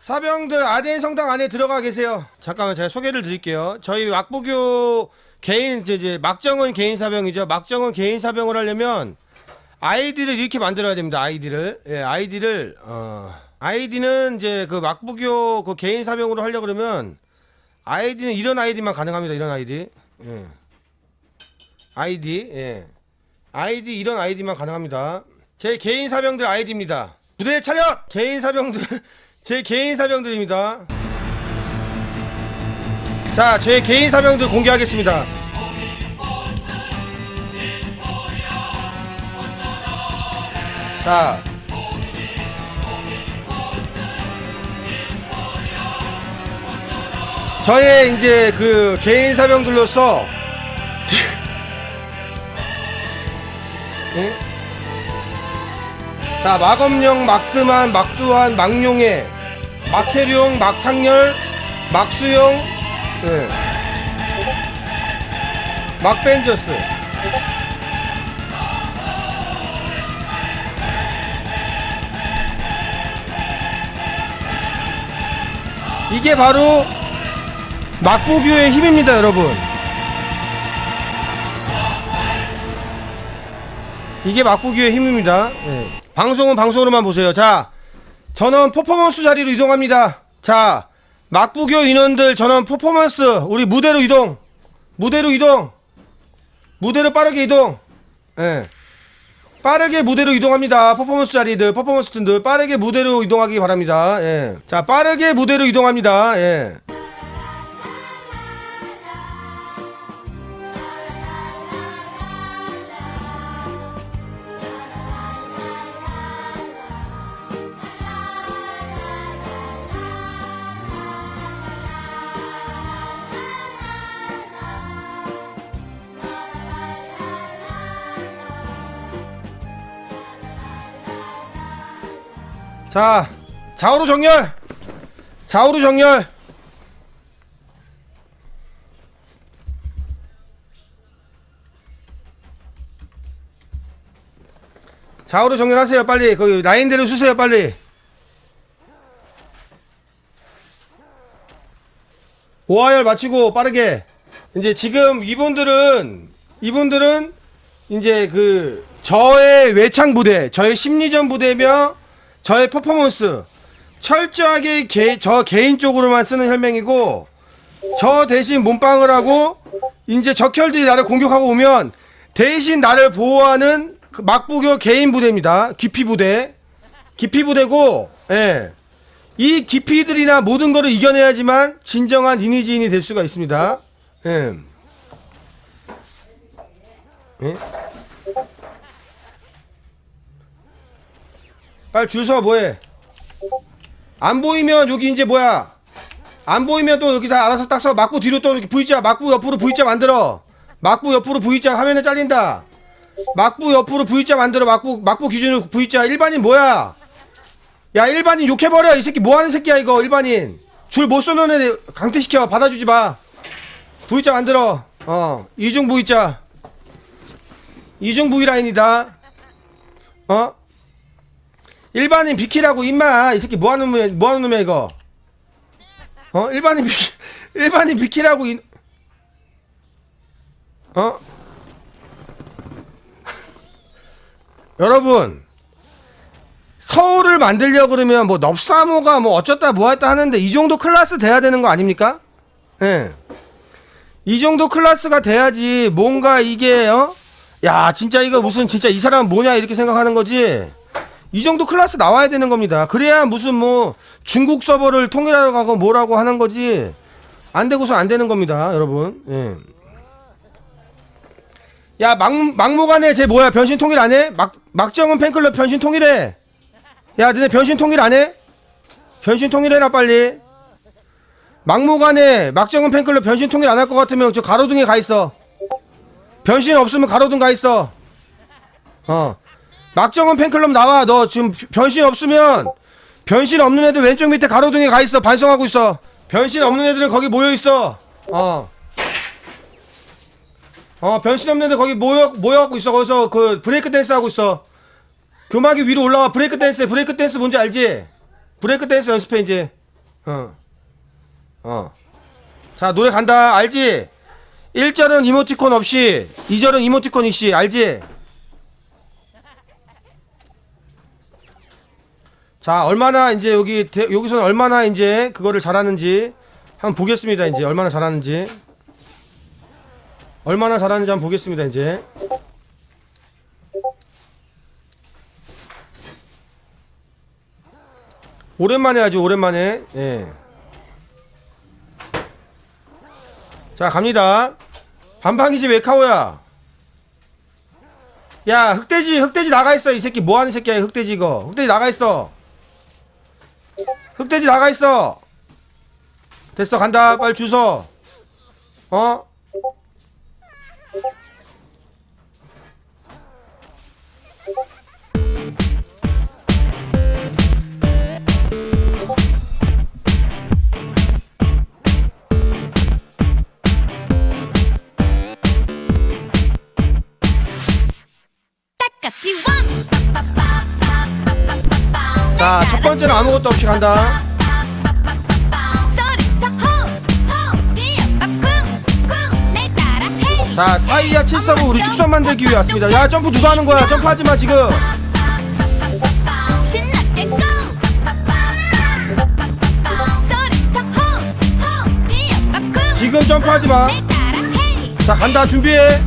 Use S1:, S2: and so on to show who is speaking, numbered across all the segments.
S1: 사병들 아덴 성당 안에 들어가 계세요. 잠깐만 제가 소개를 드릴게요. 저희 막부교 개인 이제, 막정은 개인 사병이죠. 막정은 개인 사병을 하려면 아이디를 이렇게 만들어야 됩니다. 아이디를 예, 아이디를 어 아이디는 이제 그 막부교 그 개인 사병으로 하려 고 그러면 아이디는 이런 아이디만 가능합니다. 이런 아이디. 예. 아이디 예. 아이디 이런 아이디만 가능합니다. 제 개인 사병들 아이디입니다. 부대 차렷! 개인 사병들 제 개인 사병들입니다. 자, 제 개인 사병들 공개하겠습니다. 자. 저의 이제 그 개인 사병들로서 예? 자 마검령 막드만 막두한 막룡해 막해룡 막창렬 막수용 예. 막벤저스 이게 바로 막보교의 힘입니다 여러분 이게 막보기의 힘입니다. 예. 방송은 방송으로만 보세요. 자, 전원 퍼포먼스 자리로 이동합니다. 자, 막부교 인원들 전원 퍼포먼스 우리 무대로 이동. 무대로 이동. 무대로 빠르게 이동. 예. 빠르게 무대로 이동합니다. 퍼포먼스 자리들, 퍼포먼스 팀들 빠르게 무대로 이동하기 바랍니다. 예. 자, 빠르게 무대로 이동합니다. 예. 자, 좌우로 정렬. 좌우로 정렬. 좌우로 정렬하세요, 빨리. 그 라인대로 쓰세요, 빨리. 오하열 마치고 빠르게. 이제 지금 이분들은 이분들은 이제 그 저의 외창 부대, 저의 심리전 부대며 저의 퍼포먼스 철저하게 개, 저 개인적으로만 쓰는 혈맹이고 저 대신 몸빵을 하고 이제 적혈들이 나를 공격하고 오면 대신 나를 보호하는 그 막부교 개인 부대입니다. 기피 부대. 기피 부대고 예. 이 기피들이나 모든 거를 이겨내야지만 진정한 리니지인이 될 수가 있습니다. 예. 예? 빨리 줄 서 뭐해? 안 보이면 여기 이제 뭐야? 안 보이면 또 여기 다 알아서 딱 서. 막부 뒤로 또 이렇게 V자, 막부 옆으로 V자 만들어. 막부 옆으로 V자 화면에 잘린다. 막부 옆으로 V자 만들어. 막부 막부 기준으로 V자. 일반인 뭐야? 야 일반인 욕해버려. 이 새끼 뭐하는 새끼야 이거 일반인. 줄 못 쏘는 애 강퇴시켜. 받아주지 마. V자 만들어. 어 이중 V자. 이중 V 라인이다. 어? 일반인 비키라고 임마! 이 새끼 뭐하는 놈이야 뭐하는 놈이야 이거? 어? 일반인 비키 일반인 비키라고 이... 어? 여러분 서울을 만들려 그러면 뭐 넙사모가 뭐 어쩌다 뭐했다 하는데 이 정도 클래스 돼야 되는 거 아닙니까? 예. 이 정도 클래스가 돼야지 뭔가 이게 어? 야 진짜 이거 무슨 진짜 이 사람 뭐냐 이렇게 생각하는 거지 이 정도 클래스 나와야 되는 겁니다. 그래야 무슨 뭐 중국 서버를 통일하러 가고 뭐라고 하는 거지 안 되고서 안 되는 겁니다, 여러분. 예. 야, 막, 막무가내 쟤 뭐야? 변신 통일 안 해? 막, 막정은 팬클럽 변신 통일해. 야, 너네 변신 통일 안 해? 변신 통일해라, 빨리. 막무가내 막정은 팬클럽 변신 통일 안 할 것 같으면 저 가로등에 가 있어. 변신 없으면 가로등 가 있어. 어. 막정은 팬클럽 나와. 너 지금 변신 없으면 변신 없는 애들 왼쪽 밑에 가로등에 가 있어. 반성하고 있어. 변신 없는 애들은 거기 모여 있어. 어. 어, 변신 없는 애들 거기 모여 모여 갖고 있어. 거기서 그 브레이크 댄스 하고 있어. 교막이 위로 올라와. 브레이크 댄스. 브레이크 댄스 뭔지 알지? 브레이크 댄스 연습해 이제. 어. 어. 자, 노래 간다. 알지? 1절은 이모티콘 없이, 2절은 이모티콘 이씨. 알지? 자, 얼마나 이제 여기, 대- 여기서는 얼마나 이제 그거를 잘하는지 한번 보겠습니다. 이제 얼마나 잘하는지. 얼마나 잘하는지 한번 보겠습니다. 이제. 오랜만에 하죠. 오랜만에. 예. 자 갑니다 반방이지 왜 카오야 야 흑돼지 흑돼지 나가있어 이 새끼 뭐하는 새끼야 흑돼지 이거 흑돼지 나가있어 흑돼지 나가 있어. 됐어 간다. 빨리 주소 어? 첫 번째는 아무것도 없이 간다. 자 사이야 7서브 우리 축선 만들기 위해 왔습니다. 야 점프 누가 하는 거야? 지금
S2: 뛰어 쿵
S1: 지금. 점프하지마.
S2: 내 따라 헤이
S1: 자 간다 준비해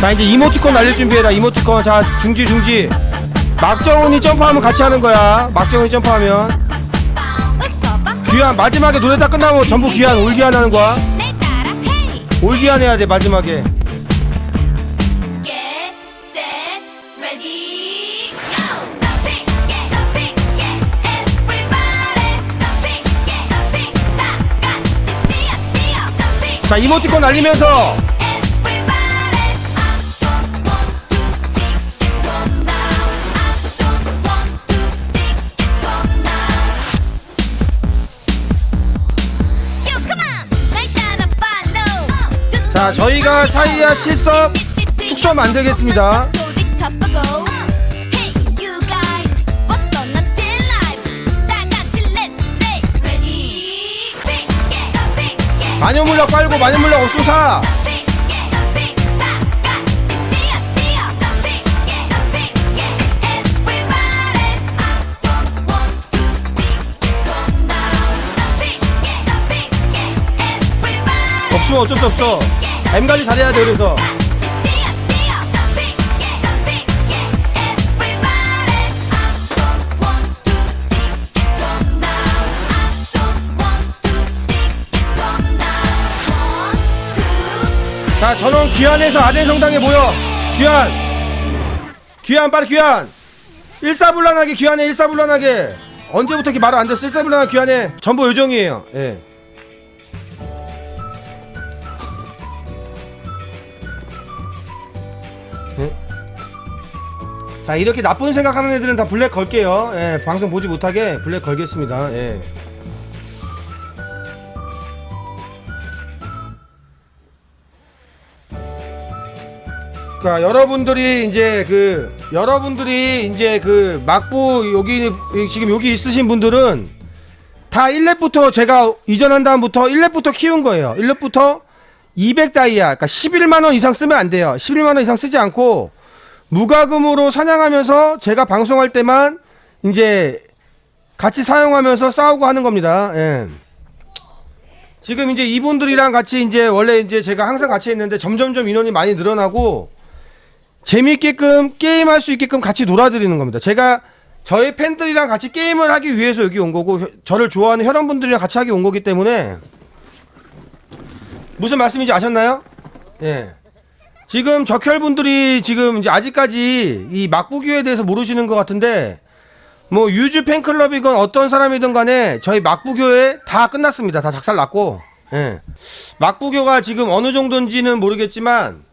S1: 자 이제 이모티콘 날릴 준비해라. 이모티콘. 자 중지 중지. 막정훈이 점프하면 같이 하는 거야. 막정훈이 점프하면. 귀한 마지막에 노래 다 끝나고 전부 귀한 올귀한 하는 거야. 올귀한 해야 돼 마지막에. 자 이모티콘 날리면서 자 저희가 사이야 7섭 축소 만들겠습니다
S2: 소리쳐 보고 Hey you guys what's on until live 다 같이 let's stay ready Big yeah jumping yeah
S1: 마녀물약 빨고 마녀물약 없으면 사
S2: jumping yeah jumping 다 같이 뛰어 뛰어 jumping yeah jumping yeah everybody I don't want to speak from now jumping yeah jumping yeah everybody
S1: 없으면 어쩔 수 없어 M 관리 잘해야 돼 그래서. 자 전원 귀한에서 아덴 성당에 모여. 귀한 귀한 빨리 귀한 일사불란하게 귀한해 일사불란하게. 언제부터 이렇게 말을 안 됐어? 일사불란하게 귀한해. 전부 요정이에요. 예. 예? 자 이렇게 나쁜 생각하는 애들은 다 블랙 걸게요 예, 방송 보지 못하게 블랙 걸겠습니다 예. 그러니까 여러분들이 이제 그 여러분들이 이제 그 막부 여기 지금 여기 있으신 분들은 다 1렙부터 제가 이전한 다음부터 1렙부터 키운 거예요. 1렙부터 200 다이아 그러니까 11만 원 이상 쓰면 안 돼요. 11만 원 이상 쓰지 않고 무과금으로 사냥하면서 제가 방송할 때만 이제 같이 사용하면서 싸우고 하는 겁니다. 예. 지금 이제 이분들이랑 같이 이제 원래 이제 제가 항상 같이 했는데 점점점 인원이 많이 늘어나고 재미있게끔 게임할 수 있게끔 같이 놀아드리는 겁니다. 제가 저희 팬들이랑 같이 게임을 하기 위해서 여기 온 거고 혀- 저를 좋아하는 혈원분들이랑 같이 하기 온 거기 때문에 무슨 말씀인지 아셨나요? 예. 지금 적혈분들이 지금 이제 아직까지 이 막부교에 대해서 모르시는 것 같은데 뭐 유주 팬클럽이건 어떤 사람이든 간에 저희 막부교에 다 끝났습니다. 다 작살 났고 예. 막부교가 지금 어느 정도인지는 모르겠지만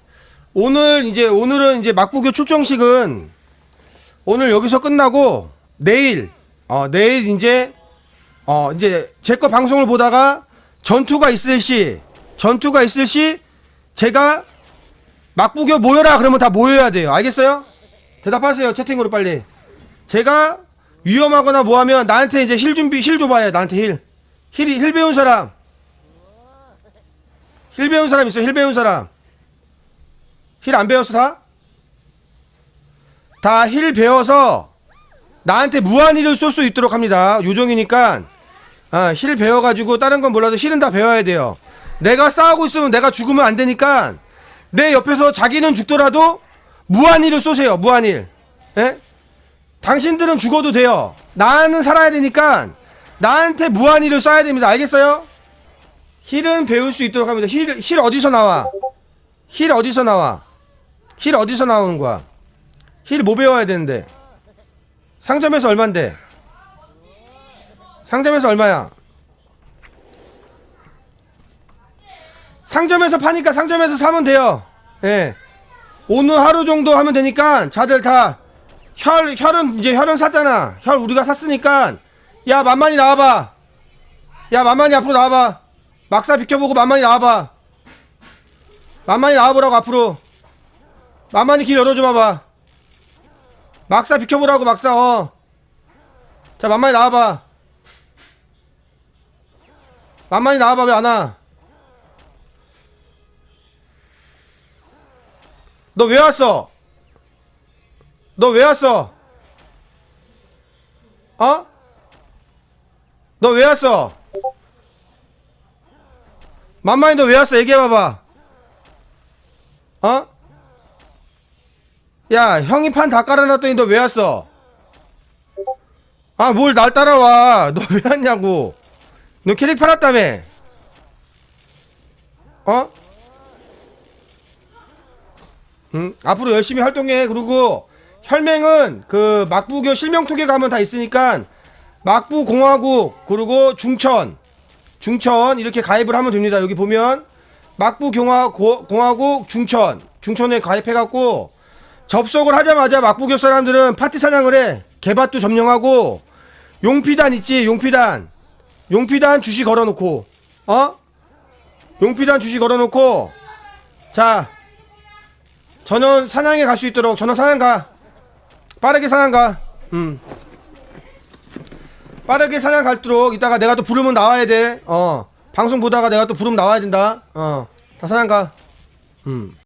S1: 오늘 이제 오늘은 이제 막부교 출정식은 오늘 여기서 끝나고 내일 어 내일 이제 어 이제 제 거 방송을 보다가 전투가 있을 시 전투가 있을 시 제가 막부교 모여라 그러면 다 모여야 돼요. 알겠어요? 대답하세요 채팅으로 빨리. 제가 위험하거나 뭐하면 나한테 이제 힐 준비 힐 줘봐요 나한테 힐. 힐, 힐 배운 사람. 힐 배운 사람 있어 힐 배운 사람. 힐 안 배웠어 다? 다 힐 배워서 나한테 무한히를 쏠수 있도록 합니다. 요정이니까. 아, 힐 배워가지고 다른 건 몰라도 힐은 다 배워야 돼요. 내가 싸우고 있으면 내가 죽으면 안 되니까 내 옆에서 자기는 죽더라도 무한히를 쏘세요 무한힐 예? 당신들은 죽어도 돼요. 나는 살아야 되니까 나한테 무한히를 쏴야 됩니다. 알겠어요? 힐은 배울 수 있도록 합니다. 힐, 힐 어디서 나와? 힐 어디서 나와? 힐 어디서 나오는 거야? 힐 뭐 배워야 되는데? 상점에서 얼만데? 상점에서 얼마야 상점에서 파니까 상점에서 사면 돼요. 예. 오늘 하루 정도 하면 되니까 다들 다 혈, 혈은 이제 혈은 샀잖아. 혈 우리가 샀으니까 야 만만히 나와봐. 야 만만히 앞으로 나와봐. 막사 비켜보고 만만히 나와봐. 만만히 나와보라고 앞으로. 만만히 길 열어줘 봐봐. 막사 비켜보라고 막사 어 자 만만히 나와봐. 만만히 나와봐 왜 안 와? 너 왜 왔어? 너 왜 왔어? 어? 너 왜 왔어? 만만히 너왜 왔어? 얘기해봐봐. 어? 야, 형이 판 다 깔아놨더니 너 왜 왔어? 아, 뭘 날 따라와. 너 왜 왔냐고. 너 캐릭 팔았다며. 어? 응? 앞으로 열심히 활동해. 그리고 혈맹은 그 막부교 실명토계 가면 다 있으니까 막부 공화국 그리고 중천 중천 이렇게 가입을 하면 됩니다. 여기 보면 막부 공화 고- 공화국 중천 중천에 가입해갖고 접속을 하자마자 막부교 사람들은 파티 사냥을 해. 개밭도 점령하고 용피단 있지 용피단 용피단 주시 걸어놓고 어? 용피단 주시 걸어놓고 자 전원 사냥에 갈 수 있도록 전원 사냥 가. 빠르게 사냥 가. 음. 빠르게 사냥 갈도록 이따가 내가 또 부르면 나와야 돼어. 방송 보다가 내가 또 부르면 나와야 된다. 어다 사냥 가. 음.